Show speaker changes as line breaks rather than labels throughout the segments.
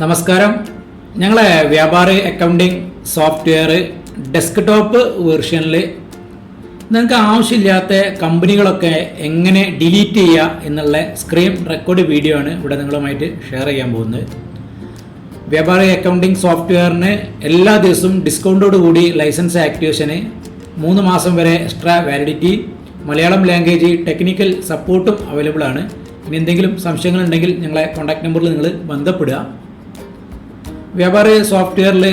നമസ്കാരം. ഞങ്ങളെ വ്യാപാരി അക്കൗണ്ടിങ് സോഫ്റ്റ്വെയർ ഡെസ്ക്ടോപ്പ് വേർഷനിൽ നിങ്ങൾക്ക് ആവശ്യമില്ലാത്ത കമ്പനികളൊക്കെ എങ്ങനെ ഡിലീറ്റ് ചെയ്യുക എന്നുള്ള സ്ക്രീൻ റെക്കോർഡ് വീഡിയോ ആണ് ഇവിടെ നിങ്ങളുമായിട്ട് ഷെയർ ചെയ്യാൻ പോകുന്നത്. വ്യാപാര അക്കൗണ്ടിങ് സോഫ്റ്റ്വെയറിന് എല്ലാ ദിവസവും ഡിസ്കൗണ്ടോട് കൂടി ലൈസൻസ് ആക്ടിവേഷന് മൂന്ന് മാസം വരെ extra validity Malayalam language technical സപ്പോർട്ടും അവൈലബിൾ ആണ്. ഇനി എന്തെങ്കിലും സംശയങ്ങളുണ്ടെങ്കിൽ ഞങ്ങളെ കോൺടാക്ട് നമ്പറിൽ നിങ്ങൾ ബന്ധപ്പെടുക. വ്യാപാര സോഫ്റ്റ്വെയറിൽ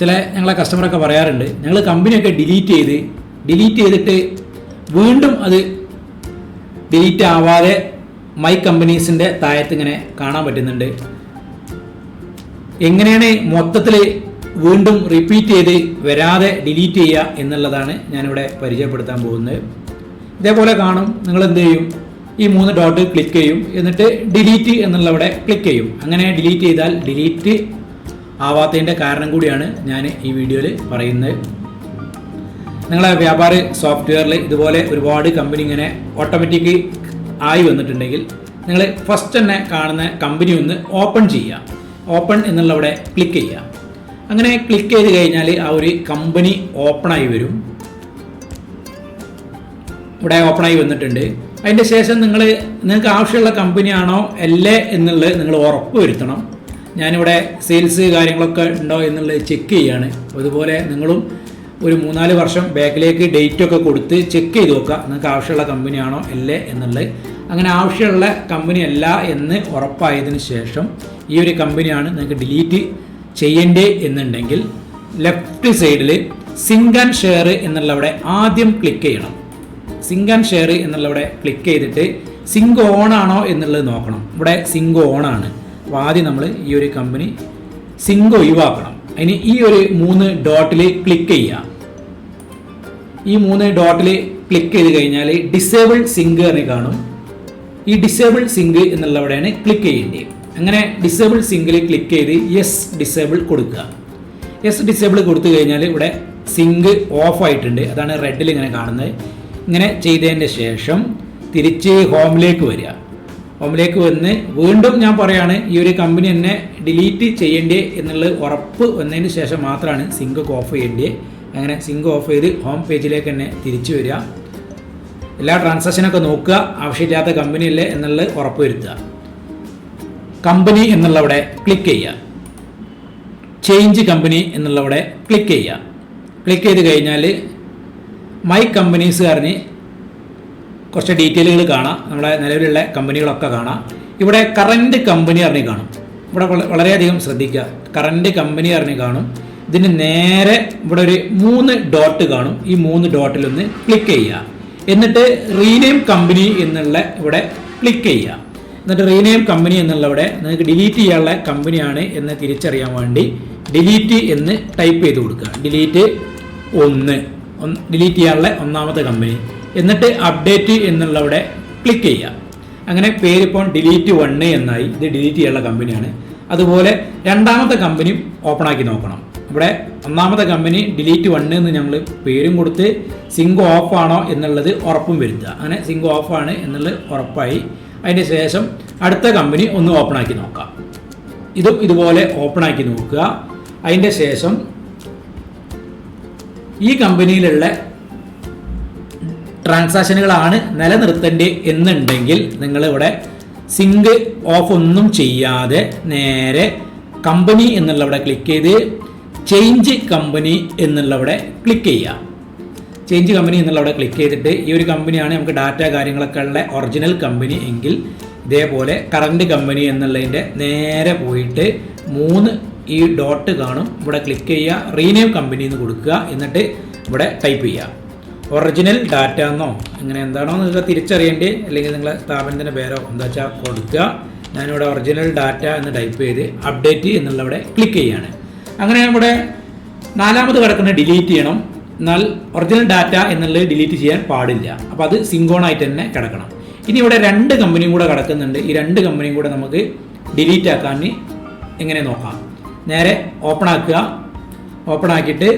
ചില ഞങ്ങളെ കസ്റ്റമറൊക്കെ പറയാറുണ്ട്. ഞങ്ങൾ കമ്പനിയൊക്കെ ഡിലീറ്റ് ചെയ്ത് ഡിലീറ്റ് ചെയ്തിട്ട് വീണ്ടും അത് ഡിലീറ്റ് ആവാതെ മൈ കമ്പനീസിന്റെ താഴത്ത് ഇങ്ങനെ കാണാൻ പറ്റുന്നുണ്ട്. എങ്ങനെയാണ് മൊത്തത്തിൽ വീണ്ടും റിപ്പീറ്റ് ചെയ്ത് വരാതെ ഡിലീറ്റ് ചെയ്യുക എന്നുള്ളതാണ് ഞാനിവിടെ പരിചയപ്പെടുത്താൻ പോകുന്നത്. ഇതേപോലെ കാണും നിങ്ങൾ എന്ത് ചെയ്യും? ഈ മൂന്ന് ഡോട്ട് ക്ലിക്ക് ചെയ്യും. എന്നിട്ട് ഡിലീറ്റ് എന്നുള്ളവിടെ ക്ലിക്ക് ചെയ്യും. അങ്ങനെ ഡിലീറ്റ് ചെയ്താൽ ഡിലീറ്റ് ആവാത്തതിന്റെ കാരണം കൂടിയാണ് ഞാൻ ഈ വീഡിയോയിൽ പറയുന്നത്. നിങ്ങളെ വ്യാപാര സോഫ്റ്റ്വെയറിൽ ഇതുപോലെ ഒരുപാട് കമ്പനി ഇങ്ങനെ ഓട്ടോമാറ്റിക് ആയി വന്നിട്ടുണ്ടെങ്കിൽ നിങ്ങൾ ഫസ്റ്റ് തന്നെ കാണുന്ന കമ്പനി ഒന്ന് ഓപ്പൺ ചെയ്യുക ഓപ്പൺ എന്നുള്ളവിടെ ക്ലിക്ക് ചെയ്യുക അങ്ങനെ ക്ലിക്ക് ചെയ്ത് കഴിഞ്ഞാൽ ആ ഒരു കമ്പനി ഓപ്പണായി വരും. ഇവിടെ ഓപ്പണായി വന്നിട്ടുണ്ട്. അതിന്റെ ശേഷം നിങ്ങൾ നിങ്ങൾക്ക് ആവശ്യമുള്ള കമ്പനിയാണോ അല്ലേ എന്നുള്ളത് നിങ്ങൾ ഉറപ്പ് വരുത്തണം. ഞാനിവിടെ സെയിൽസ് കാര്യങ്ങളൊക്കെ ഉണ്ടോ എന്നുള്ളത് ചെക്ക് ചെയ്യാണ്. അതുപോലെ നിങ്ങളും ഒരു മൂന്നാൽ വർഷം ബാക്കിലേക്ക് ഡേറ്റ് ഒക്കെ കൊടുത്ത് ചെക്ക് ചെയ്ത് നോക്കുക. നിങ്ങൾക്ക് ആവശ്യമുള്ള കമ്പനിയാണോ അല്ലേ എന്നുള്ളത്. അങ്ങനെ ആവശ്യമുള്ള കമ്പനി അല്ല എന്ന് ഉറപ്പായതിനു ശേഷം ഈ ഒരു കമ്പനിയാണ് നിങ്ങൾക്ക് ഡിലീറ്റ് ചെയ്യണ്ടേ എന്നുണ്ടെങ്കിൽ ലെഫ്റ്റ് സൈഡിൽ സിങ്ക് ആൻഡ് ഷെയർ എന്നുള്ളവിടെ ആദ്യം ക്ലിക്ക് ചെയ്യണം. സിങ്ക് ആൻഡ് ഷെയർ എന്നുള്ളവിടെ ക്ലിക്ക് ചെയ്തിട്ട് സിങ്ക് ഓൺ ആണോ എന്നുള്ളത് നോക്കണം. ഇവിടെ സിങ്ക് ഓൺ ആണ്. അപ്പോൾ ആദ്യം നമ്മൾ ഈ ഒരു കമ്പനി സിങ്ക് ഒഴിവാക്കണം. അതിന് ഈ ഒരു മൂന്ന് ഡോട്ടിൽ ക്ലിക്ക് ചെയ്യുക ഈ മൂന്ന് ഡോട്ടിൽ ക്ലിക്ക് ചെയ്ത് കഴിഞ്ഞാൽ ഡിസേബിൾ സിങ്ക് എന്ന് കാണും. ഈ ഡിസേബിൾ സിങ്ക് എന്നുള്ളവിടെയാണ് ക്ലിക്ക് ചെയ്യേണ്ടത്. അങ്ങനെ ഡിസേബിൾ സിങ്കിൽ ക്ലിക്ക് ചെയ്ത് യെസ് ഡിസേബിൾ കൊടുക്കുക. യെസ് ഡിസേബിൾ കൊടുത്തു കഴിഞ്ഞാൽ ഇവിടെ സിങ്ക് ഓഫ് ആയിട്ടുണ്ട്. അതാണ് റെഡിൽ ഇങ്ങനെ കാണുന്നത്. ഇങ്ങനെ ചെയ്തതിന്റെ ശേഷം തിരിച്ച് ഹോമിലേക്ക് വരിക. ഹോമിലേക്ക് വന്ന് വീണ്ടും ഞാൻ പറയാണ് ഈ ഒരു കമ്പനി എന്നെ ഡിലീറ്റ് ചെയ്യേണ്ടേ എന്നുള്ളത് ഉറപ്പ് വന്നതിന് ശേഷം മാത്രമാണ് സിങ്ക് ഓഫ് ചെയ്യേണ്ടത് അങ്ങനെ സിങ്ക് ഓഫ് ചെയ്ത് ഹോം പേജിലേക്ക് തന്നെ തിരിച്ചു വരിക. എല്ലാ ട്രാൻസാക്ഷനൊക്കെ നോക്കുക ആവശ്യമില്ലാത്ത കമ്പനി അല്ലേ എന്നുള്ളത് ഉറപ്പ് വരുത്തുക. കമ്പനി എന്നുള്ളവിടെ ക്ലിക്ക് ചെയ്യുക. ചേഞ്ച് കമ്പനി എന്നുള്ളവിടെ ക്ലിക്ക് ചെയ്യുക. ക്ലിക്ക് ചെയ്ത് കഴിഞ്ഞാൽ മൈ കമ്പനീസ് പറഞ്ഞ് കുറച്ച് ഡീറ്റെയിലുകൾ കാണാം. നമ്മുടെ നിലവിലുള്ള കമ്പനികളൊക്കെ കാണാം. ഇവിടെ കറന്റ് കമ്പനി അറിഞ്ഞ് കാണും. ഇവിടെ വള- വളരെയധികം ശ്രദ്ധിക്കുക. കറന്റ് കമ്പനി അറിഞ്ഞ് കാണും. ഇതിന് നേരെ ഇവിടെ ഒരു മൂന്ന് ഡോട്ട് കാണും. ഈ മൂന്ന് ഡോട്ടിലൊന്ന് ക്ലിക്ക് ചെയ്യുക. എന്നിട്ട് റീനെയിം കമ്പനി എന്നുള്ള ഇവിടെ ക്ലിക്ക് ചെയ്യുക. എന്നിട്ട് റീനെയിം കമ്പനി എന്നുള്ള ഇവിടെ നിങ്ങൾക്ക് ഡിലീറ്റ് ചെയ്യാനുള്ള കമ്പനിയാണ് എന്ന് തിരിച്ചറിയാൻ വേണ്ടി ഡിലീറ്റ് എന്ന് ടൈപ്പ് ചെയ്ത് കൊടുക്കുക. ഡിലീറ്റ് ഒന്ന്. ഡിലീറ്റ് ചെയ്യാനുള്ള ഒന്നാമത്തെ കമ്പനി എന്നിട്ട് അപ്ഡേറ്റ് എന്നുള്ളവിടെ ക്ലിക്ക് ചെയ്യുക. അങ്ങനെ പേരിപ്പോൾ ഡിലീറ്റ് വണ്ണ് എന്നായി. ഇത് ഡിലീറ്റ് ചെയ്യാനുള്ള കമ്പനിയാണ് അതുപോലെ രണ്ടാമത്തെ കമ്പനിയും ഓപ്പൺ ആക്കി നോക്കണം. ഇവിടെ ഒന്നാമത്തെ കമ്പനി ഡിലീറ്റ് വണ്ണ് എന്ന് ഞങ്ങൾ പേരും കൊടുത്ത് സിങ്ക് ഓഫ് ആണോ എന്നുള്ളത് ഉറപ്പും വരുത്തുക. അങ്ങനെ സിങ്ക് ഓഫ് ആണ് എന്നുള്ളത് ഉറപ്പായി. അതിന് ശേഷം അടുത്ത കമ്പനി ഒന്ന് ഓപ്പൺ ആക്കി നോക്കാം. ഇതും ഇതുപോലെ ഓപ്പൺ ആക്കി നോക്കുക. അതിന്റെ ശേഷം ഈ കമ്പനിയിലുള്ള ട്രാൻസാക്ഷനുകളാണ് നിലനിർത്തേണ്ടത് എന്നുണ്ടെങ്കിൽ നിങ്ങൾ ഇവിടെ സിങ്ക് ഓഫ് ഒന്നും ചെയ്യാതെ നേരെ കമ്പനി എന്നുള്ളവിടെ ക്ലിക്ക് ചെയ്ത് ചേഞ്ച് കമ്പനി എന്നുള്ളവിടെ ക്ലിക്ക് ചെയ്യുക. ചേഞ്ച് കമ്പനി എന്നുള്ളവിടെ ക്ലിക്ക് ചെയ്തിട്ട് ഈ ഒരു കമ്പനിയാണ് നമുക്ക് ഡാറ്റ കാര്യങ്ങളൊക്കെ ഉള്ള ഒറിജിനൽ കമ്പനി എങ്കിൽ ഇതേപോലെ കറണ്ട് കമ്പനി എന്നുള്ളതിന്റെ നേരെ പോയിട്ട് മൂന്ന് ഈ ഡോട്ട് കാണും. ഇവിടെ ക്ലിക്ക് ചെയ്യുക. റീനെയിം കമ്പനി എന്ന് കൊടുക്കുക. എന്നിട്ട് ഇവിടെ ടൈപ്പ് ചെയ്യുക. ഒറിജിനൽ ഡാറ്റ എന്നോ അങ്ങനെ എന്താണോ നിങ്ങൾ തിരിച്ചറിയേണ്ടത് അല്ലെങ്കിൽ നിങ്ങളെ സ്ഥാപനത്തിന്റെ പേരോ എന്താ വെച്ചാൽ കൊടുക്കുക. ഞാനിവിടെ ഒറിജിനൽ ഡാറ്റ എന്ന് ടൈപ്പ് ചെയ്ത് അപ്ഡേറ്റ് എന്നുള്ളവിടെ ക്ലിക്ക് ചെയ്യാണ്. അങ്ങനെ ഇവിടെ നാലാമത് കിടക്കുന്ന ഡിലീറ്റ് ചെയ്യണം. എന്നാൽ ഒറിജിനൽ ഡാറ്റ എന്നുള്ളത് ഡിലീറ്റ് ചെയ്യാൻ പാടില്ല. അപ്പോൾ അത് സിങ്കോണായിട്ട് തന്നെ കിടക്കണം. ഇനി ഇവിടെ രണ്ട് കമ്പനിയും കൂടെ കിടക്കുന്നുണ്ട്. ഈ രണ്ട് കമ്പനിയും കൂടെ നമുക്ക് ഡിലീറ്റ് ആക്കാൻ എങ്ങനെ നോക്കാം? നേരെ ഓപ്പൺ ആക്കുക. ഓപ്പൺ ആക്കിയിട്ട്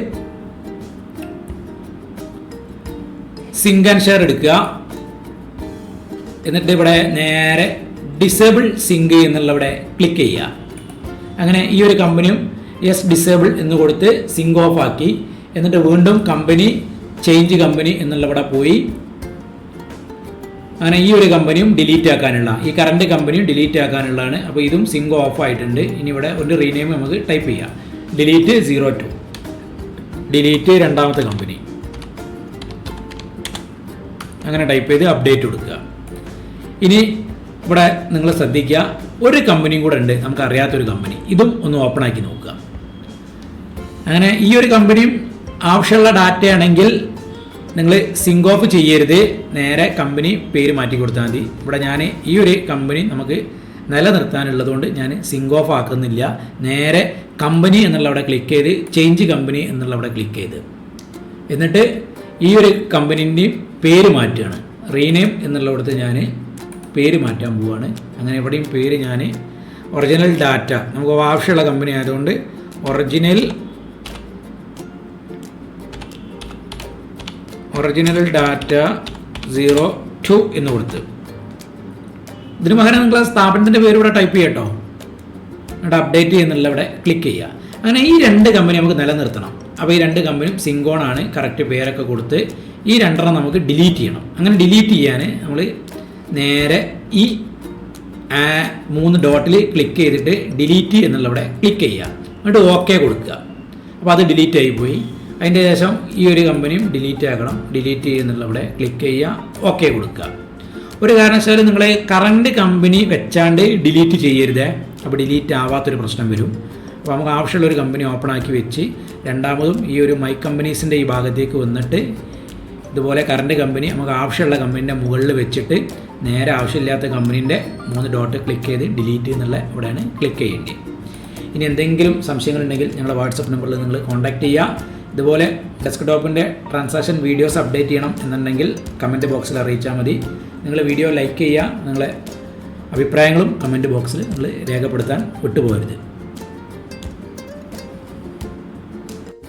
സിങ്ക് ആൻഡ് ഷെയർ എടുക്കുക. എന്നിട്ട് ഇവിടെ നേരെ ഡിസേബിൾ സിങ്ക് എന്നുള്ള ഇവിടെ ക്ലിക്ക് ചെയ്യുക. അങ്ങനെ ഈ ഒരു കമ്പനിയും യെസ് ഡിസേബിൾ എന്ന് കൊടുത്ത് സിങ്ക് ഓഫ് ആക്കി. എന്നിട്ട് വീണ്ടും കമ്പനി ചേഞ്ച് കമ്പനി എന്നുള്ള ഇവിടെ പോയി. അങ്ങനെ ഈ ഒരു കമ്പനിയും ഡിലീറ്റ് ആക്കാനുള്ള ഈ കറണ്ട് കമ്പനിയും ഡിലീറ്റ് ആക്കാനുള്ളതാണ്. അപ്പോൾ ഇതും സിങ്ക് ഓഫ് ആയിട്ടുണ്ട്. ഇനി ഇവിടെ ഒരു റീനെയിം നമുക്ക് ടൈപ്പ് ചെയ്യാം. ഡിലീറ്റ് സീറോ ടു ഡിലീറ്റ് രണ്ടാമത്തെ കമ്പനി അങ്ങനെ ടൈപ്പ് ചെയ്ത് അപ്ഡേറ്റ് കൊടുക്കുക. ഇനി ഇവിടെ നിങ്ങൾ ശ്രദ്ധിക്കുക ഒരു കമ്പനിയും കൂടെ ഉണ്ട് നമുക്ക് അറിയാത്തൊരു കമ്പനി ഇതും ഒന്ന് ഓപ്പൺ ആക്കി നോക്കുക. അങ്ങനെ ഈ ഒരു കമ്പനിയും ആവശ്യമുള്ള ഡാറ്റയാണെങ്കിൽ നിങ്ങൾ സിങ്ക് ഓഫ് ചെയ്യരുത് നേരെ കമ്പനി പേര് മാറ്റി കൊടുത്താൽ മതി. ഇവിടെ ഞാൻ ഈ ഒരു കമ്പനി നമുക്ക് നിലനിർത്താനുള്ളതുകൊണ്ട് ഞാൻ സിങ്ക് ഓഫ് ആക്കുന്നില്ല. നേരെ കമ്പനി എന്നുള്ള അവിടെ ക്ലിക്ക് ചെയ്ത് ചേഞ്ച് കമ്പനി എന്നുള്ള അവിടെ ക്ലിക്ക് ചെയ്ത്. എന്നിട്ട് ഈ ഒരു കമ്പനീന്റെയും പേര് മാറ്റുകയാണ്. റീനെയിം എന്നുള്ളിടത്ത് ഞാൻ പേര് മാറ്റാൻ പോവുകയാണ് അങ്ങനെ എവിടെയും പേര് ഞാൻ ഒറിജിനൽ ഡാറ്റ നമുക്ക് ആവശ്യമുള്ള കമ്പനി ആയതുകൊണ്ട് original original data zero two എന്ന് കൊടുത്ത്. ഇതിന് പകരം നിങ്ങൾ സ്ഥാപനത്തിന്റെ പേര് ഇവിടെ ടൈപ്പ് ചെയ്യട്ടോ. എന്നിട്ട് അപ്ഡേറ്റ് ചെയ്യുന്നുള്ള ഇവിടെ ക്ലിക്ക് ചെയ്യുക. അങ്ങനെ ഈ രണ്ട് കമ്പനി നമുക്ക് നിലനിർത്തണം. അപ്പോൾ ഈ രണ്ട് കമ്പനിയും സിങ്കോൺ ആണ്. കറക്റ്റ് പേരൊക്കെ കൊടുത്ത് ഈ രണ്ടെണ്ണം നമുക്ക് ഡിലീറ്റ് ചെയ്യണം. അങ്ങനെ ഡിലീറ്റ് ചെയ്യാൻ നമ്മൾ നേരെ ഈ മൂന്ന് ഡോട്ടിൽ ക്ലിക്ക് ചെയ്തിട്ട് ഡിലീറ്റ് എന്നുള്ള ഇവിടെ ക്ലിക്ക് ചെയ്യുക. എന്നിട്ട് ഓക്കെ കൊടുക്കുക. അപ്പോൾ അത് ഡിലീറ്റ് ആയി പോയി. അതിന്റെ ശേഷം ഈ ഒരു കമ്പനിയും ഡിലീറ്റ് ആക്കണം. ഡിലീറ്റ് ചെയ്യുന്നുള്ള ഇവിടെ ക്ലിക്ക് ചെയ്യുക. ഓക്കെ കൊടുക്കുക. ഒരു കാരണവശാലും നിങ്ങൾ കറണ്ട് കമ്പനി വെച്ചാണ്ട് ഡിലീറ്റ് ചെയ്യരുത്. അപ്പോൾ ഡിലീറ്റ് ആവാത്തൊരു പ്രശ്നം വരും. അപ്പോൾ നമുക്ക് ആവശ്യമുള്ള ഒരു കമ്പനി ഓപ്പൺ ആക്കി വെച്ച് രണ്ടാമതും ഈ ഒരു മൈ കമ്പനീസിന്റെ ഈ ഭാഗത്തേക്ക് വന്നിട്ട് ഇതുപോലെ കറണ്ട് കമ്പനി നമുക്ക് ആവശ്യമുള്ള കമ്പനീന്റെ മുകളിൽ വെച്ചിട്ട് നേരെ ആവശ്യമില്ലാത്ത കമ്പനീന്റെ മൂന്ന് ഡോട്ട് ക്ലിക്ക് ചെയ്ത് ഡിലീറ്റ് എന്നുള്ള ഇവിടെയാണ് ക്ലിക്ക് ചെയ്യേണ്ടത്. ഇനി എന്തെങ്കിലും സംശയങ്ങളുണ്ടെങ്കിൽ ഞങ്ങളുടെ വാട്സപ്പ് നമ്പറിൽ നിങ്ങൾ കോൺടാക്റ്റ് ചെയ്യുക. ഇതുപോലെ ഡെസ്ക്ടോപ്പിന്റെ ട്രാൻസാക്ഷൻ വീഡിയോസ് അപ്ഡേറ്റ് ചെയ്യണം എന്നുണ്ടെങ്കിൽ കമന്റ് ബോക്സിൽ അറിയിച്ചാൽ മതി. നിങ്ങൾ വീഡിയോ ലൈക്ക് ചെയ്യുക. നിങ്ങളെ അഭിപ്രായങ്ങളും കമന്റ് ബോക്സിൽ നിങ്ങൾ രേഖപ്പെടുത്താൻ വിട്ടുപോകരുത്.